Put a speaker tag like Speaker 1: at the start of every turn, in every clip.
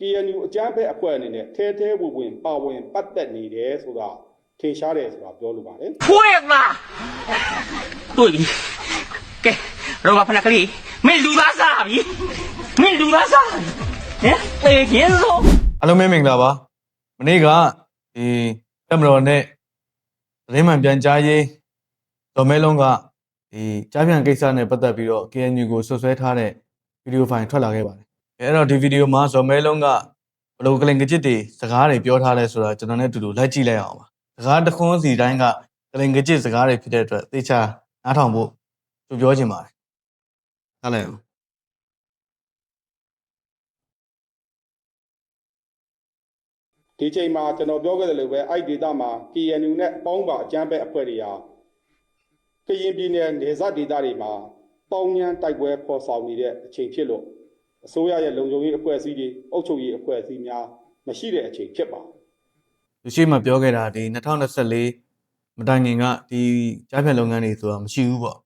Speaker 1: KNU အကြမ်းဖက်အဖွဲ့အနေနဲ့ထဲထဲဝင်ဝင်ပါဝင်ပတ်သက်နေတယ်ဆိုတာထင်ရှားတယ်ဆိုတာပြောလိုပါတယ်
Speaker 2: ဖွင့်လားတွေ့ပြီကဲရောကဖနကလေးမင်းလူသားစားပြီမင်းလူသားစားပြီဟမ်တေချင်းစိုး
Speaker 3: အားလုံးပဲမင်္ဂလာပါမနေ့ကဒီတက်မတော်နဲ့သတင်းမှန်ပြန်ကြားရေးဒေါ်မဲလုံးကဒီကြားပြန်ကိစ္စနဲ့ပတ်သက်ပြီးတော့ KNU ကိုဆွဆွဲထားတဲ့ဗီဒီယိုဖိုင်ထွက်လာခဲ့ပါတယ် အဲအဲ့တော့ဒီဗီဒီယိုမှာဇော်မဲလုံးကဘယ်လိုကလင်ကကြစ်တွေစကားတွေပြောထားလဲဆိုတာကျွန်တော်နဲ့အတူတူလိုက်ကြည့်လိုက်အောင်ပါစကားတစ်ခွန်းစီတိုင်းကကလင်ကကြစ်စကားတွေဖြစ်တဲ့အတွက်သေချာနားထောင်ဖို့သူပြောချင်ပါတယ်ဟုတ်လဲ
Speaker 1: ဒီချိန်မှာကျွန်တော်ပြောခဲ့တယ်လို့ပဲအဲ့ဒီဒေသမှာ KNU နဲ့ပေါင်းပါအကြမ်းဖက်အဖွဲ့တွေဟာကရင်ပြည်နယ်နေဇတ်ဒေသတွေမှာပေါင်းညမ်းတိုက်ပွဲဖော်ဆောင်နေတဲ့အချိန်ဖြစ်လို့ အစိုးရရဲ့လုံခြုံရေးအဖွဲ့အစည်းတွေအုပ်ချုပ်ရေးအဖွဲ့အစည်းများမရှိတဲ့အချိန်ဖြစ်ပါတယ်
Speaker 3: သူရှိမှပြောခဲ့တာဒီ2024မတိုင်ခင်ကဒီကြားဖြတ်လုပ်ငန်းတွေဆိုတာမရှိဘူးပေါ့ဒါ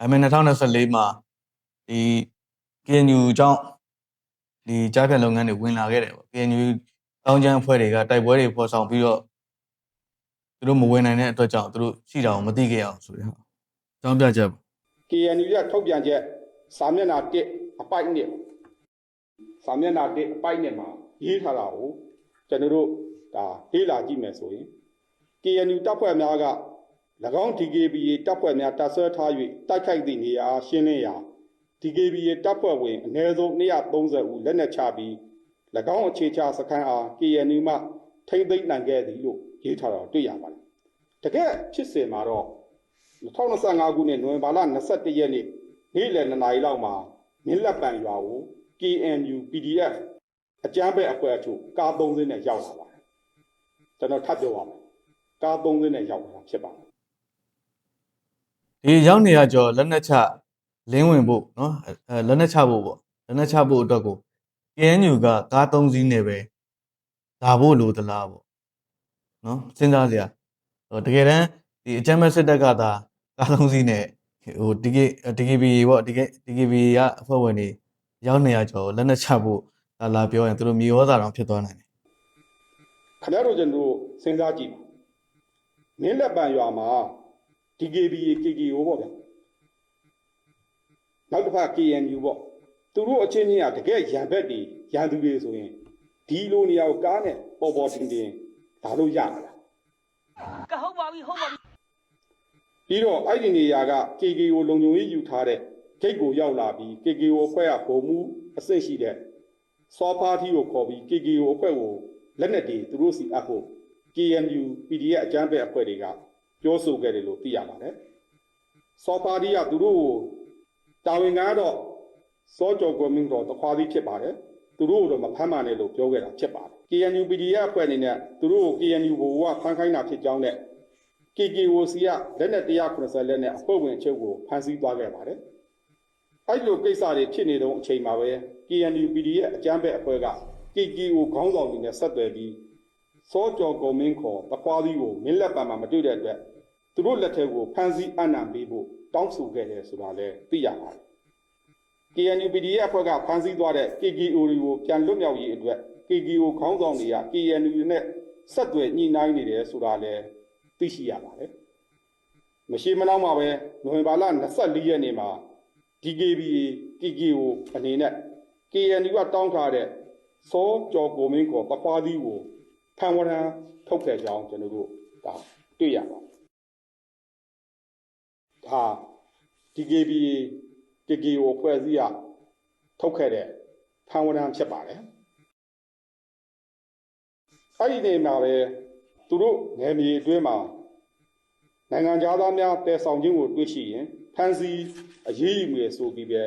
Speaker 3: ပေမဲ့2024မှာဒီ KNU အကြောင်းဒီကြားဖြတ်လုပ်ငန်းတွေဝင်လာခဲ့တယ်ပေါ့ KNU တောင်းချမ်းအဖွဲ့တွေကတိုက်ပွဲတွေဖော်ဆောင်ပြီးတော့သူတို့မဝင်နိုင်တဲ့အတွက်ကြောင့်သူတို့ရှိတာကိုမသိခဲ့အောင်ဆိုတဲ့ဟာအကြောင်းပြချက်ပေါ့
Speaker 1: KNU ရဲ့ထုတ်ပြန်ချက်စာမျက်နှာ1 အပိုက်1စာမျက်နှာ1အပိုက်1မှာရေးထားတာကိုကျွန်တော်တို့ဒါလေ့လာကြည့်မယ်ဆိုရင် KNU တပ်ဖွဲ့များက၎င်း DKBA တပ်ဖွဲ့များတပ်ဆွဲထား၍တိုက်ခိုက်သည့်နေရာအားရှင်းလင်းရာ DKBA တပ်ဖွဲ့ဝင်အနည်းဆုံး230ဦးလက်နက်ချပြီး၎င်းအခြေချစခန်းအား KNU မှထိမ့်သိမ်းနိုင်ခဲ့သည်လို့ရေးထားတာကိုတွေ့ရပါတယ်တကယ်ဖြစ်စဉ်မှာတော့2025ခုနှစ်နိုဝင်ဘာလ21ရက်နေ့နေ့လယ်2နာရီလောက်မှာ မြင်းလက်ပံရွာကို KNU PDF အကြမ်းဖက်အဖွဲ့အချို့ကား၃စင်းနဲ့ရောက်လာပါတယ်ကျွန်တော်ထပ်ပြောပါမယ်ကား၃စင်းနဲ့ရောက်လာတာဖြစ်ပါတယ်
Speaker 3: ဒီရောက်နေရကြောလက်နက်ချလင်းဝင်ဖို့နော်လက်နက်ချဖို့ပေါ့လက်နက်ချဖို့အတွက်ကို KNU ကကား၃စီးနဲ့ပဲလာဖို့လိုသလားပေါ့နော်စဉ်းစားစရာတကယ်တမ်းဒီအကြမ်းဖက်စစ်တပ်ကသာကား၃စီးနဲ့ ဟို DK DKB ပေါ့ DK DKB ကအဖွဲ့ဝင်တွေရောက်နေရကြောလက်နက်ချဖို့လာလာပြောရင်သူတို့မြေဩဇာတောင်ဖြစ်သွားနိုင်တယ်
Speaker 1: ခင်ဗျားတို့ကျွန်တော်တို့စဉ်းစားကြည့်ပါမြင်းလက်ပံရွာမှာ DKBA KKO ပေါ့ဗျာနောက်တစ်ခါ KNU ပေါ့သူတို့အချင်းချင်းကတကယ်ရံဘက်တွေရန်သူတွေဆိုရင်ဒီလိုနေရာကိုကားနဲ့ပေါ်ပေါ်တင်တင်ဒါလို့ရတာလား
Speaker 2: ကဟုတ်ပါပြီဟုတ်ပါပြီ
Speaker 1: ပြီးတော့အဲ့ဒီနေရာက KKO လုံခြုံရေးယူထားတဲ့ဂိတ်ကိုရောက်လာပြီး KKO အဖွဲ့ကဗိုလ်မှူးအဆင့်ရှိတဲ့စောပါတီကိုခေါ်ပြီး KKO အဖွဲ့ကိုလက်နက်တွေသူတို့စီအပ်ဖို့ KNU PDF အကြမ်းဖက်အဖွဲ့တွေကပြောဆိုခဲ့တယ်လို့သိရပါတယ်။စောပါတီကသူတို့ကိုတာဝန်ကတော့စောကြော်ကွယ်မင်းတော်တခွားပြီးဖြစ်ပါတယ်။သူတို့ကတော့မဖမ်းပါနဲ့လို့ပြောခဲ့တာဖြစ်ပါတယ်။ KNU PDF အဖွဲ့အနေနဲ့သူတို့ကို KNU ဘိုကဖမ်းခိုင်းတာဖြစ်ကြောင်းနဲ့ KKOC ကလက်နက်190လက်နဲ့အဖွဲ့ဝင်အချုပ်ကိုဖမ်းဆီးသွားခဲ့ပါတယ်။အဲ့လိုကိစ္စတွေဖြစ်နေတော့အချိန်မှာပဲ KNU PD ရဲ့အကြမ်းဖက်အဖွဲ့က KKO ခေါင်းဆောင်တွေနဲ့ဆက်သွယ်ပြီးစောကြော်ကုံမင်းခေါ်တခွားသီးကိုမင်းလက်ပံမှာမတွေ့တဲ့အတွက်သူတို့လက်ထက်ကိုဖမ်းဆီးအနံပေးဖို့တောင်းဆိုခဲ့တယ်ဆိုတာလည်းသိရပါတယ်။ KNU PD ရဲ့အဖွဲ့ကဖမ်းဆီးသွားတဲ့ KKO တွေကိုပြန်လွတ်မြောက်ရေးအတွက် KKO ခေါင်းဆောင်တွေက KNU နဲ့ဆက်သွယ်ညှိနှိုင်းနေတယ်ဆိုတာလည်း သိရှိရပါတယ်။မရှိမနှောင်းမှာပဲနိုဝင်ဘာလ24ရက်နေ့မှာ DKBA KKO အနေနဲ့ KNU ကတောင်းထားတဲ့စောကြော်ကိုမင်းကိုပခွားသီးကိုဖန်ဝရံထုတ်ခဲ့ကြောင်းကျွန်တော်တို့ဒါတွေ့ရပါတယ်။ဒါ DKBA KKO ဖွဲ့စည်းရထုတ်ခဲ့တဲ့ဖန်ဝရံဖြစ်ပါတယ်။အဲ့ဒီနေမှာပဲ သူတို့နယ်မြေအတွင်းမှာနိုင်ငံသားများတည်ဆောင်ခြင်းကိုတွေ့ရှိရင်ဖန်စီအရေးယူမယ်ဆိုပြီးပဲ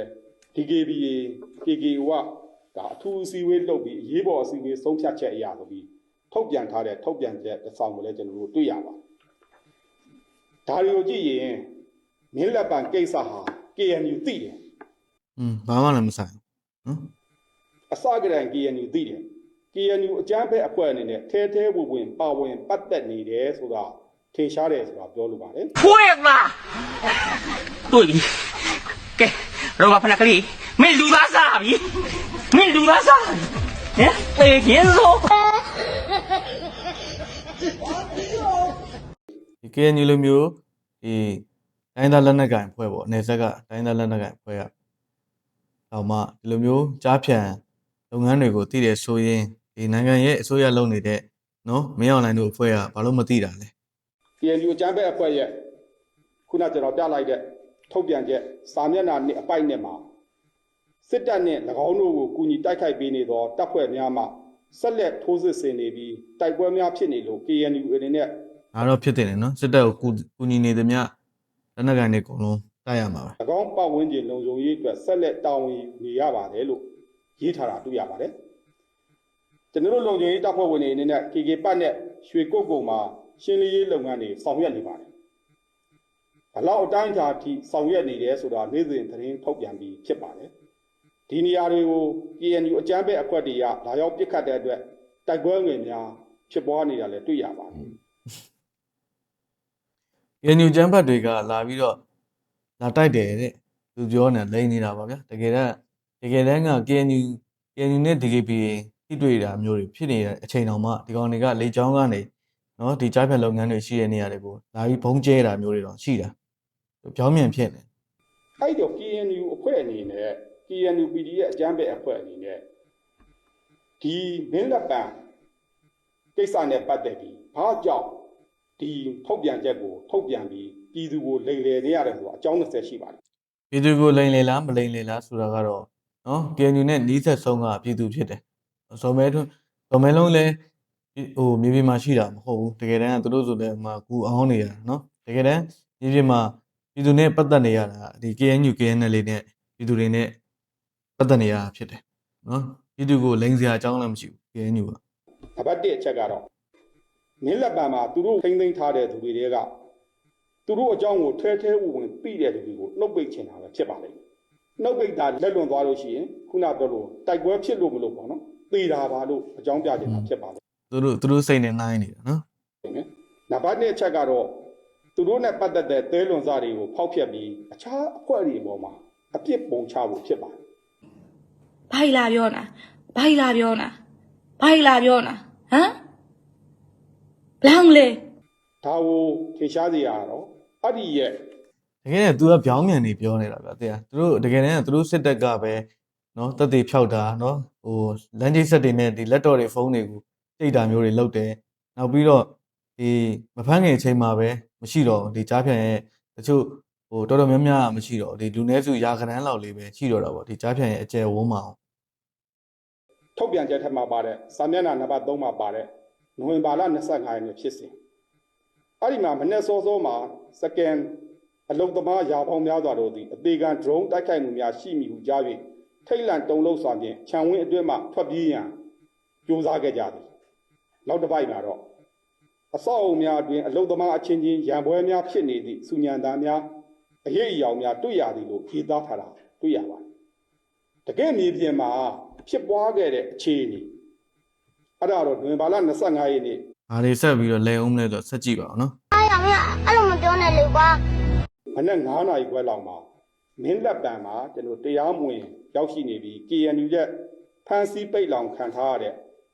Speaker 1: DKBA KKO ကဒါအထူးအစည်းအဝေးလုပ်ပြီးအရေးပေါ်အစည်းအဝေးဆုံးဖြတ်ချက်အရာဆိုပြီးထုတ်ပြန်ထားတဲ့ထုတ်ပြန်ချက်တစ်ဆောင်ကိုလည်းကျွန်တော်တို့တွေ့ရပါတယ်။ဒါတွေကိုကြည့်ရင်မင်းလက်ပံကိစ္စဟာ KNU သိတယ်
Speaker 3: อืมဘာမှလည်းမဆိုင်ဘူးနော်
Speaker 1: အစကတည်းက KNU သိတယ် KNU အကြမ်းဖက်အဖွဲ့အနေနဲ့ထဲထဲဝင်ဝင်ပါဝင်ပတ်သက်နေတယ်ဆိုတာထင်ရှားတယ်ဆိုတာပြောလိုပါတယ်
Speaker 2: ဖွင့်လားတွေ့ပြီကဲရောကဖနကလေးမင်းလူသားစားပြီမင်းလူသားစားပြီဟဟမ်သေခြင်းဆို
Speaker 3: ဒီ KNU လိုမျိုးဒီတိုင်းသားလက်နက်ကင်ဖွဲ့ပေါ့အနေဆက်ကတိုင်းသားလက်နက်ကင်ဖွဲ့ရတော့မှဒီလိုမျိုးကြားဖြန်လုပ်ငန်းတွေကိုသိတယ်ဆိုရင် ဒီနိုင်ငံရဲ့အစိုးရလုပ်နေတဲ့နော်မင်းအောင်လိုင်းတို့အဖွဲ့ကဘာလို့မသိတာလဲ
Speaker 1: KNU အကြမ်းဖက်အဖွဲ့ရဲ့ခုနကျွန်တော်ပြလိုက်တဲ့ထုတ်ပြန်ချက်စာမျက်နှာနှစ်အပိုက်နှစ်မှာစစ်တပ်နဲ့၎င်းတို့ကိုကူညီတိုက်ခိုက်ပေးနေသောတပ်ဖွဲ့များမှဆက်လက်ထိုးစစ်ဆင်နေပြီးတိုက်ပွဲများဖြစ်နေလို့ KNU အနေနဲ့
Speaker 3: ဒါတော့ဖြစ်တယ်နော်စစ်တပ်ကိုကူကူညီနေသမျှလက်နက်ကင်တွေအကုန်လုံးတိုက်ရမှာပဲ၎
Speaker 1: င်းပတ်ဝန်းကျင်လုံခြုံရေးအတွက်ဆက်လက်တာဝန်ယူနေရပါတယ်လို့ရေးထားတာတွေ့ရပါတယ် ကျွန်တော်တို့လုံခြုံရေးတပ်ဖွဲ့ဝင်တွေအနေနဲ့ KK ပတ်နဲ့ရွှေကုတ်ကုံမှာရှင်းလင်းရေးလုပ်ငန်းတွေဆောင်ရွက်နေပါတယ်ဘလောက်အတိုင်းအတာထိဆောင်ရွက်နေတယ်ဆိုတာနေ့စဉ်သတင်းထုတ်ပြန်ပြီးဖြစ်ပါတယ်ဒီနေရာတွေကို KNU အကြမ်းဖက်အဖွဲ့တွေကလာရောက်ပစ်ခတ်တဲ့အတွက်တိုက်ပွဲငယ်များဖြစ်ပွားနေတာလည်းတွေ့ရပါတယ်
Speaker 3: KNU ကျန်းဖတ်တွေကလာပြီးတော့လာတိုက်တယ်တဲ့သူပြောနေလိမ့်နေတာပါဗျာတကယ်တမ်းတကယ်တမ်းက KNU KNU နဲ့ DKBA ထိတွေ့တာမျိုးတွေဖြစ်နေတဲ့အချိန်တောင်မှဒီကောင်တွေကလေချောင်းကနေနော်ဒီကြားဖြတ်လုပ်ငန်းတွေရှိတဲ့နေရာတွေကိုလာပြီးဘုံကျဲတာမျိုးတွေတော့ရှိတာပြောင်းမြန်ဖြစ်နေ
Speaker 1: အဲ့တော့ KNU အဖွဲ့အနေနဲ့ KNU PD ရဲ့အကြမ်းဖက်အဖွဲ့အနေနဲ့ဒီမင်းလက်ပံကိစ္စနဲ့ပတ်သက်ပြီးဘာကြောင့်ဒီထုတ်ပြန်ချက်ကိုထုတ်ပြန်ပြီးပြည်သူကိုလိမ်လည်နေရတယ်ဆိုတော့အကြောင်း20ရှိပါတယ်
Speaker 3: ပြည်သူကိုလိန်လေလားမလိန်လေလားဆိုတာကတော့နော် KNU နဲ့နီးစပ်ဆုံးကပြည်သူဖြစ်တယ် ဇော်မဲထွန်းဇော်မဲလုံးလည်းဟိုမြေပြင်မှာရှိတာမဟုတ်ဘူးတကယ်တမ်းကသူတို့ဆိုလည်းဟိုကူအောင်နေရတာနော်တကယ်တမ်းမြေပြင်မှာပြည်သူနဲ့ပတ်သက်နေရတာဒီ KNU KNL လေးနဲ့ပြည်သူတွေနဲ့ပတ်သက်နေရတာဖြစ်တယ်နော်ပြည်သူကိုလိန်စရာအကြောင်းလည်းမရှိဘူး KNU က။
Speaker 1: နံပါတ်1အချက်ကတော့မင်းလက်ပံမှာသူတို့ထိမ့်သိမ်းထားတဲ့သူတွေတွေကသူတို့အကြောင်းကိုထဲထဲဝင်ဝင်သိတဲ့လူတွေကိုနှုတ်ပိတ်ချင်တာပဲဖြစ်ပါလိမ့်မယ်။နှုတ်ပိတ်တာလက်လွန်သွားလို့ရှိရင်ခုနပြောလို့တိုက်ပွဲဖြစ်လို့မလို့ပေါ့နော်။ သေတာပါလို့အကြောင်းပြချင်တာဖြစ်ပါလိမ့်
Speaker 3: သူတို့သူတို့စိတ်နဲ့နှိုင်းနေတာနော်
Speaker 1: မယ်။နံပါတ်2အချက်ကတော့သူတို့နဲ့ပတ်သက်တဲ့သဲလွန်စားတွေကိုဖောက်ဖျက်ပြီးအခြားအဖွဲ့တွေအပေါ်မှာအပြစ်ပုံချဖို့ဖြစ်ပါတယ်
Speaker 4: ဘာကြီးလာပြောနာဘာကြီးလာပြောနာဘာကြီးလာပြောနာဟမ်ဘလောင်လေ။
Speaker 1: ဒါကိုထေရှားစီရတော့အဲ့ဒီရဲ့
Speaker 3: တကယ်နဲ့ तू ကပြောင်းမြန်နေပြောနေတာဗျာတဲ့သူတို့တကယ်တမ်းကသူတို့စစ်တပ်ကပဲ နော်တက်သေးဖြောက်တာနော်ဟိုလမ်းကြီးဆက်တွေနဲ့ဒီလက်တော့တွေဖုန်းတွေကိုတိတ်တာမျိုးတွေလုပ်တယ်နောက်ပြီးတော့ဒီမဖမ်းခင်အချိန်မှာပဲမရှိတော့ဘူးဒီကြားဖြန်ရဲ့တချို့ဟိုတော်တော်များများမရှိတော့ဘူးဒီလူနည်းစုရာခဏန်းလောက်လေးပဲရှိတော့တာပေါ့ဒီကြားဖြန်ရဲ့အကျယ်ဝန်းမှာအောင်
Speaker 1: ထုတ်ပြန်ချက်ထက်မှာပါတဲ့စာမျက်နှာနံပါတ်3မှာပါတဲ့နိုဝင်ဘာလ25ရက်နေ့ဖြစ်စဉ်အဲ့ဒီမှာမနေ့စောစောမှာစကန်အလုံသမားရာပေါင်းများစွာတို့သည်အသေးခံ drone တိုက်ခိုက်မှုများရှိမိဟုကြား၍ ထိတ်လန့်တုန်လှုပ်စွာဖြင့်ခြံဝင်းအတွင်းမှထွက်ပြေးရန်ကြိုးစားခဲ့ကြသည်နောက်တစ်ပိုက်လာတော့အဆောက်အုံများအတွင်အလုသမားအချင်းချင်းရံပွဲများဖြစ်နေသည့်စုညံသားများအရေးအယောင်များတွေ့ရသည်လို့ဖြေသားထားတာတွေ့ရပါတယ်တကယ်မြေပြင်မှာဖြစ်ပွားခဲ့တဲ့အခြေအနေအဲ့ဒါတော့နိုဝင်ဘာလ25ရက်နေ့
Speaker 3: အားလေးဆက်ပြီးတော့လဲအောင်လဲတော့ဆက်ကြည့်ပါအောင်နော်
Speaker 5: အားရမင်းအဲ့လိုမပြောနဲ့လေကွာ
Speaker 1: မနေ့9နာရီခွဲလောက်မှာမင်းလက်ပံမှာကျွန်တော်တရားမဝင် ရောက်ရှိနေပြီး KNU ရဲ့ဖန်စီပိတ်လောင်ခံထားရတဲ့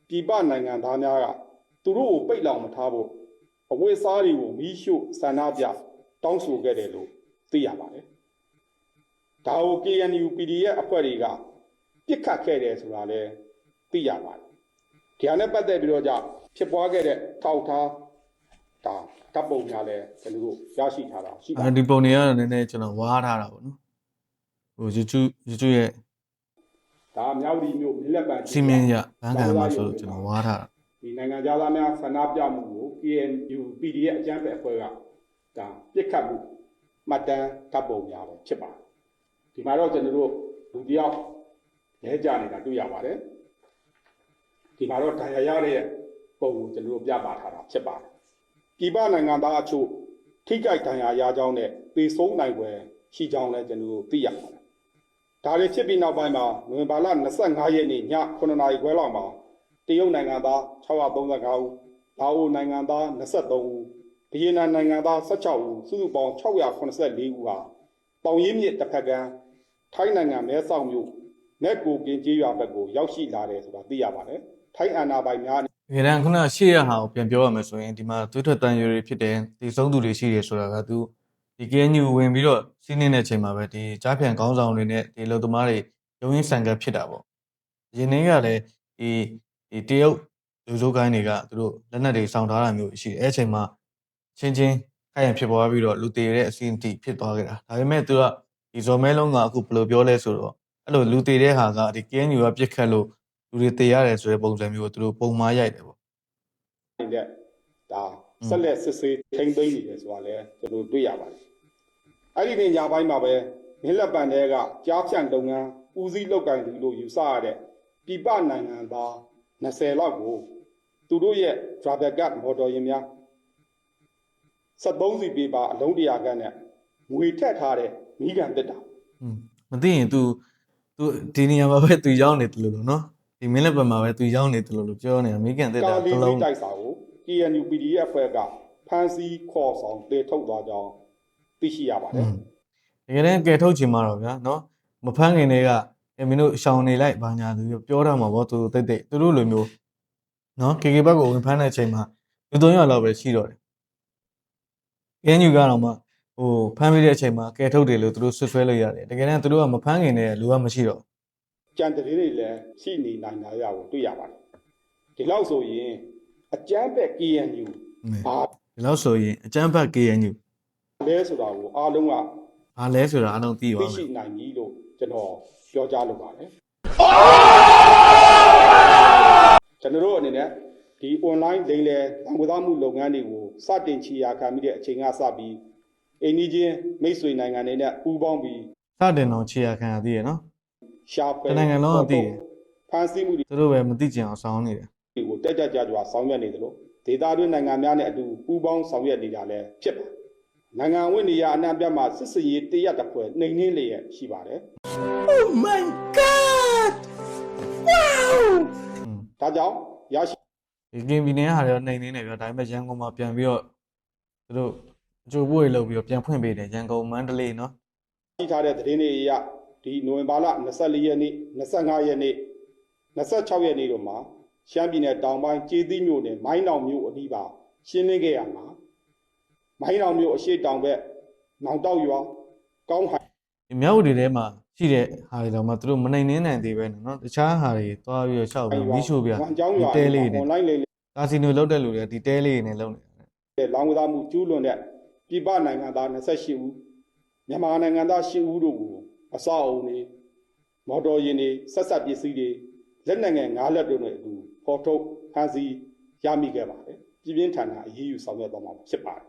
Speaker 1: ပြည်ပနိုင်ငံသားများကသူတို့ကိုပိတ်လောင်မထားဖို့အဝိစားတွေကိုမီးရှို့ဆန္ဒပြတောင်းဆိုခဲ့တယ်လို့သိရပါတယ်။ဒါကို KNU PDF အဖွဲ့တွေကပြစ်ခတ်ခဲ့တယ်ဆိုတာလည်းသိရပါတယ်။ဒီဟာနဲ့ပတ်သက်ပြီးတော့ကြဖြစ်ပွားခဲ့တဲ့ထောက်ထားဒါတပ်ပုံများလည်းကျွန်တော်တို့ရရှိထားတာရှိပါတ
Speaker 3: အဲ
Speaker 1: ယ်
Speaker 3: ဒီပုံတွေကတော့နည်းနည်းကျွန်တော်ဝါးထားတာပေါ့နော်ဟို YouTube YouTube ရဲ့
Speaker 1: ဒါမြောက်ဒီမျိုးမြလက်ပံ
Speaker 3: စီမင်းရဘန်းခံမှာဆိုလို့ကျွန်တော်ဝါးထားတာ
Speaker 1: ဒီနိုင်ငံသားများဆန္ဒပြမှုကို KNU PDF အကြမ်းဖက်အဖွဲ့ကဒါပြစ်ခတ်မှုမှတ်တမ်းတပ်ပုံများပဲဖြစ်ပါတယ်ဒီမှာတော့ကျွန်တော်တို့လူတယောက်လဲကြနေတာတွေ့ရပါတယ်ဒီမှာတော့ဒဏ်ရာရတဲ့ပုံကိုကျွန်တော်တို့ပြပါထားတာဖြစ်ပါတယ်ပြည်ပနိုင်ငံသားအချို့ထိကြိုက်ဒဏ်ရာရကြောင်းနဲ့ပေဆုံးနိုင်ွယ်ရှိကြောင်းလည်းကျွန်တော်တို့သိရပါတယ် ဒါတွေဖြစ်ပြီးနောက်ပိုင်းမှာနိုဝင်ဘာလ25ရက်နေ့ည9:00နာရီခွဲလောက်မှာတရုတ်နိုင်ငံသား635ဦးလာအိုနိုင်ငံသား23ဦးဗီယက်နမ်နိုင်ငံသား16ဦးစုစုပေါင်း684ဦးဟာပေါင်ရင်းမြစ်တစ်ဖက်ကမ်းထိုင်းနိုင်ငံမဲဆောက်မြို့နက်ကိုကင်းကြေးရွာဘက်ကိုရောက်ရှိလာတယ်ဆိုတာသိရပါတယ်ထိုင်းအာဏာပိုင်များ
Speaker 3: တကယ်တမ်းခုနရှေ့ရဟာကိုပြန်ပြောရမယ်ဆိုရင်ဒီမှာသွေးထွက်တန်ရွတွေဖြစ်တယ်ဒီဆုံးသူတွေရှိတယ်ဆိုတာကသူ ဒီ KNU ဝင်ပြီးတော့စီးနေတဲ့အချိန်မှာပဲဒီကြားဖြန်ခေါင်းဆောင်တွေနဲ့ဒီလူသမားတွေရုံးရင်းဆန်ကပ်ဖြစ်တာပေါ့ရင်းနှင်းကလည်းဒီဒီတရုတ်လူစိုးကိုင်းတွေကသူတို့လက်နက်တွေစောင့်ထားတာမျိုးရှိတယ်အဲ့အချိန်မှာချင်းချင်းခိုင်ရန်ဖြစ်ပွားပြီးတော့လူတည်တဲ့အစီအတိဖြစ်သွားခဲ့တာဒါပေမဲ့သူကဒီဇော်မဲလုံးကအခုဘယ်လိုပြောလဲဆိုတော့အဲ့လိုလူတည်တဲ့ဟာကဒီ KNU ကပြစ်ခတ်လို့လူတွေတည်ရတယ်ဆိုတဲ့ပုံစံမျိုးကိုသူတို့ပုံမှားရိုက်တယ်ပေါ့
Speaker 1: နေတဲ့ဒါဆက်လက်စစ်ဆေးထိမ့်သိမ်းနေတယ်ဆိုတာလည်းကျွန်တော်တွေ့ရပါတယ် အဲ့ဒီနေ့ညပိုင်းမှာပဲမင်းလက်ပံတွေကကြားဖြန့်လုပ်ငန်းဦးစီးလုပ်ကင်သူလို့ယူဆရတဲ့ပြပနိုင်ငံသား20လောက်ကိုသူတို့ရဲ့ driver card မော်တော်ယာဉ်များ73စီပေးပါအလုံးတရာခန့်နဲ့ငွေထက်ထားတဲ့မိကန်တက်တာ
Speaker 3: อืมမသိရင် तू तू ဒီနေရာမှာပဲ तू ရောက်နေတယ်လို့လို့နော်ဒီမင်းလက်ပံမှာပဲ तू ရောက်နေတယ်လို့လို့ပြောနေတာအမေရိကန်တက်တာ
Speaker 1: ကာလီ
Speaker 3: တစ်
Speaker 1: စီ
Speaker 3: လုံး
Speaker 1: တိုက်စာကို KNU PDF ဖွဲ့ကဖမ်းဆီးခေါ်ဆောင်တည်ထုတ်သွားကြောင်း သိရှိရပါတယ်
Speaker 3: တကယ်တမ်းကယ်ထုတ်ချင်မှာတော့ဗျာနော်မဖမ်းခင်တည်းကအဲမင်းတို့ရှောင်နေလိုက်ဘာညာသူပြောတာမှာဗောသူတိတ်တိတ်သူတို့လိုမျိုးနော် KK ဘက်ကိုဝင်ဖမ်းတဲ့အချိန်မှာလူသုံးယောက်လောက်ပဲရှိတော့တယ်ကဲညူကတော့မှဟိုဖမ်းပြီးတဲ့အချိန်မှာကယ်ထုတ်တယ်လို့သူတို့ဆွဆွဲလို့ရတယ်တကယ်တမ်းသူတို့ကမဖမ်းခင်တည်းကလူကမရှိတော့
Speaker 1: ကြံတရေတွေလည်းရှိနေနိုင်တာရကိုတွေ့ရပါတယ်ဒီလောက်ဆိုရင်အကျန်းပဲ KNU
Speaker 3: ဘူး
Speaker 1: ဘာ
Speaker 3: ဒီလောက်ဆိုရင်အကျန်းဖတ် KNU
Speaker 1: လဲဆိုတာကိုအားလုံးက
Speaker 3: ဘာလဲဆိုတာအလုံးသိပါ
Speaker 1: သိ
Speaker 3: မယ်
Speaker 1: ရှိနိုင်ပြီလို့ကျွန်တော်ပြောကြားလိုပါတယ်ကျွန်တော်တို့အနေနဲ့ဒီ online လိမ်လည်တံဝသားမှုလုပ်ငန်းတွေကိုစတင်ချီယာခံပြီးတဲ့အချိန်ကစပြီးအိန္ဒိချင်းမိတ်ဆွေနိုင်ငံတွေနဲ့ပူးပေါင်းပြီး
Speaker 3: စတင်တော့ခြေရခံရသေးရနော်
Speaker 1: ရှာဖွေ
Speaker 3: တစ်နိုင်ငံလုံးကသိတယ်
Speaker 1: ဖန်ဆီးမှုတွေ
Speaker 3: သူတို့ပဲမသိကြအောင်စောင်းနေတယ်
Speaker 1: ကိုတက်ကြကြကြဆောင်ရွက်နေတယ်လို့ဒေသတွင်းနိုင်ငံများနဲ့အတူပူးပေါင်းဆောင်ရွက်နေတာလည်းဖြစ်ပါတယ် နိုင်ငံဝင်နေရာအနှံ့အပြားမှာစစ်စင်ရေးတရက်တစ်ဖွဲနှိမ်နှင်းလျက်ရှိပါတယ်
Speaker 3: อืม
Speaker 1: ဒါကြောင့်ရရှိ
Speaker 3: ဒီကင်ဘီနယ်ဟာတော့နှိမ်နေတယ်ဗျာဒါပေမဲ့ရန်ကုန်မှာပြန်ပြီးတော့သူတို့အကျိုးပွေလုပ်ပြီးတော့ပြန်ဖွင့်ပေးတယ်ရန်ကုန်မန္တလေးနော်
Speaker 1: ထားတဲ့သတင်းတွေအရဒီနိုဝင်ဘာလ24ရက်နေ့25ရက်နေ့26ရက်နေ့တို့မှာရှမ်းပြည်နယ်တောင်ပိုင်းကျေးသီးမြို့နယ်မိုင်းတောင်မြို့အနီးပါရှင်းလင်းခဲ့ရမှာ မိုင်းတောင်မြို့အရှိတောင်ဘက်နောင်တောက်ရွာကောင်းဟိုင်
Speaker 3: ဒီမြောက်ဦးတွေထဲမှာရှိတဲ့ဟာတွေတော့မှသူတို့မနိုင်နှင်းနိုင်သေးပဲနော်တခြားဟာတွေသွားပြီးတော့ရှောက်ပြီးမီးရှို့ပြ
Speaker 1: ဝန်ကျောင်း
Speaker 3: ဒီ
Speaker 1: ရွာ
Speaker 3: တဲလေးတွေ
Speaker 1: အွန်လိုင်းလိမ်လည်
Speaker 3: ကာစီနိုလောက်တဲ့လူတွေကဒီတဲလေးတွေနဲ့လုပ်နေတာ
Speaker 1: တဲ့လောင်ကစားမှုကျူးလွန်တဲ့ပြည်ပနိုင်ငံသား28ဦးမြန်မာနိုင်ငံသား10ဦးတို့ကိုအဆောက်အုံတွေမော်တော်ယာဉ်တွေဆက်ဆက်ပစ္စည်းတွေလက်နက်ငယ်၅လက်တို့နဲ့အတူဖော်ထုတ်ဖမ်းဆီးရမိခဲ့ပါတယ်ပြည်ပြင်းထန်တာအရေးယူဆောင်ရွက်သွားမှာဖြစ်ပါတယ်။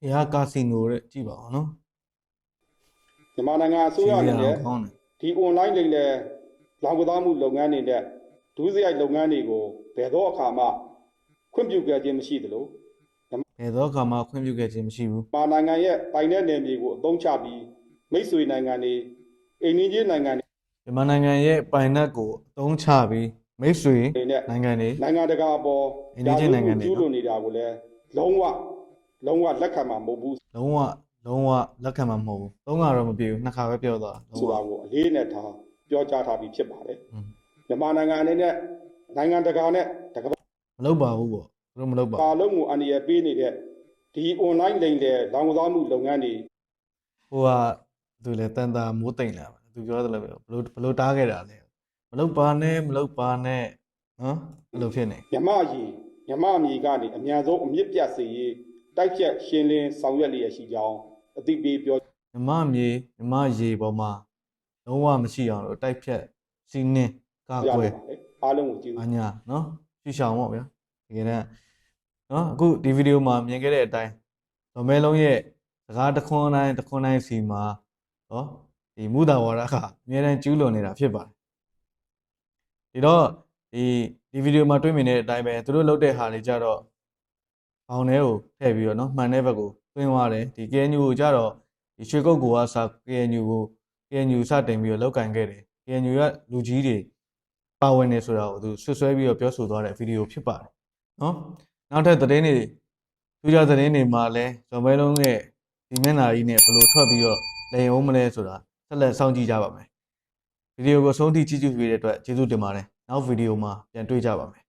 Speaker 3: ဒီဟာကာစီနိုတဲ့ကြည့်ပါအောင်နော်
Speaker 1: မြန်မာနိုင်ငံအစိုးရအနေနဲ့
Speaker 3: ကောင်းတယ်
Speaker 1: ဒီ online လိမ်လည်လောင်ကစားမှုလုပ်ငန်းတွေနဲ့ဒုစရိုက်လုပ်ငန်းတွေကိုဘယ်တော့အခါမှခွင့်ပြုခဲ့ခြင်းမရှိသလို။
Speaker 3: ဘယ်တော့ခါမှခွင့်ပြုခဲ့ခြင်းမရှိဘူး
Speaker 1: မြန်မာနိုင်ငံရဲ့ပိုင်တဲ့နယ်မြေကိုအသုံးချပြီးမိတ်ဆွေနိုင်ငံတွေအိမ်နီးချင်းနိုင်ငံ။
Speaker 3: မြန်မာနိုင်ငံရဲ့ပိုင်နက်ကိုအသုံးချပြီးမိတ်ဆွေ
Speaker 1: တွေနဲ့
Speaker 3: နိုင်ငံတွေ
Speaker 1: နိုင်ငံတကာအပေါ်
Speaker 3: အိမ်နီးချင်းနိုင်ငံတွေ
Speaker 1: ကျူးလွန်နေတာကိုလည်းလုံးဝ လုံးဝလက်ခံမှာမဟုတ်ဘူး
Speaker 3: လုံးဝလုံးဝလက်ခံမှာမဟုတ်ဘူး။သုံးခါတော့မပြည့်ဘူးနှစ်ခါပဲပြောသွားတာ
Speaker 1: ဆိုတာ
Speaker 3: လုံးဝ
Speaker 1: ကိုအလေးနဲ့ထားပြောကြားထားပြီးဖြစ်ပါတယ်
Speaker 3: อืม
Speaker 1: မြန်မာနိုင်ငံအနေနဲ့နိုင်ငံတကာနဲ့တကမ္ဘာ
Speaker 3: မလုပ်ပါဘူးပေါ့သူတို့မလုပ်ပါဘူး
Speaker 1: ပါလုံးကိုအန္တရာယ်ပေးနေတဲ့ဒီ online လိမ်လည်လောင်ကစားမှုလုပ်ငန်းတွေ
Speaker 3: ဟိုကသူလည်းတန်တာမိုးတိမ်လာပါသူပြောတယ်လို့ပဲဘလို့ဘလို့တားခဲ့တာလဲမလုပ်ပါနဲ့မလုပ်ပါနဲ့နော်အဲ့လိုဖြစ်နေ
Speaker 1: မြမရီမြမအမီကနေအများဆုံးအမြင့်ပြတ်စေရေး တိုက်ဖြတ်ရှင်းလင်းဆောင်ရွက်လျက်ရှိကြောင်းအသိပေးပြော
Speaker 3: မြမမြေမြမရေပေါ်မှာလုံးဝမရှိအောင်လို့တိုက်ဖြတ်စီးနှင်းကာ
Speaker 1: ပြရ
Speaker 3: ကွ
Speaker 1: ပါ
Speaker 3: ယ်
Speaker 1: တယ်အားလုံးကိုကျေးဇူး
Speaker 3: အညာနော်ရှူရှောင်ပေါ့ဗျာတကယ်တမ်းနော်အခုဒီဗီဒီယိုမှာမြင်ခဲ့တဲ့အတိုင်းဒေါ်မဲလုံးရဲ့စကားတစ်ခွန်းတိုင်းတစ်ခွန်းတိုင်းစီမှာနော်ဒီမူတာဝါဒကအများတန်းကျူးလွန်နေတာဖြစ်ပါတယ်ဒီတော့ဒီဒီဗီဒီယိုမှာတွေ့မြင်တဲ့အတိုင်းပဲသူတို့လုပ်တဲ့ဟာတွေကြတော့ ဘောင်ထဲကိုထည့်ပြီးတော့နော်မှန်တဲ့ဘက်ကိုသွင်းသွားတယ်ဒီ KNU ကိုကြတော့ဒီရွှေကုတ်ကိုကစာ KNU ကို KNU စတင်ပြီးတော့လောက်ကင်ခဲ့တယ် KNU ကလူကြီးတွေပါဝင်နေဆိုတာကိုသူဆွဆွဲပြီးတော့ပြောဆိုသွားတဲ့ဗီဒီယိုဖြစ်ပါတယ်နော်နောက်ထပ်သတင်းတွေထူးခြားသတင်းတွေမှာလည်းဇော်မဲလုံးရဲ့ဒီမျက်နှာကြီးနဲ့ဘယ်လိုထွက်ပြီးတော့လေအောင်မလဲဆိုတာဆက်လက်စောင့်ကြည့်ကြပါမယ်ဗီဒီယိုကိုဆုံးထိကြည့်ကြည့်ပေးတဲ့အတွက်ကျေးဇူးတင်ပါတယ်နောက်ဗီဒီယိုမှာပြန်တွေ့ကြပါမယ်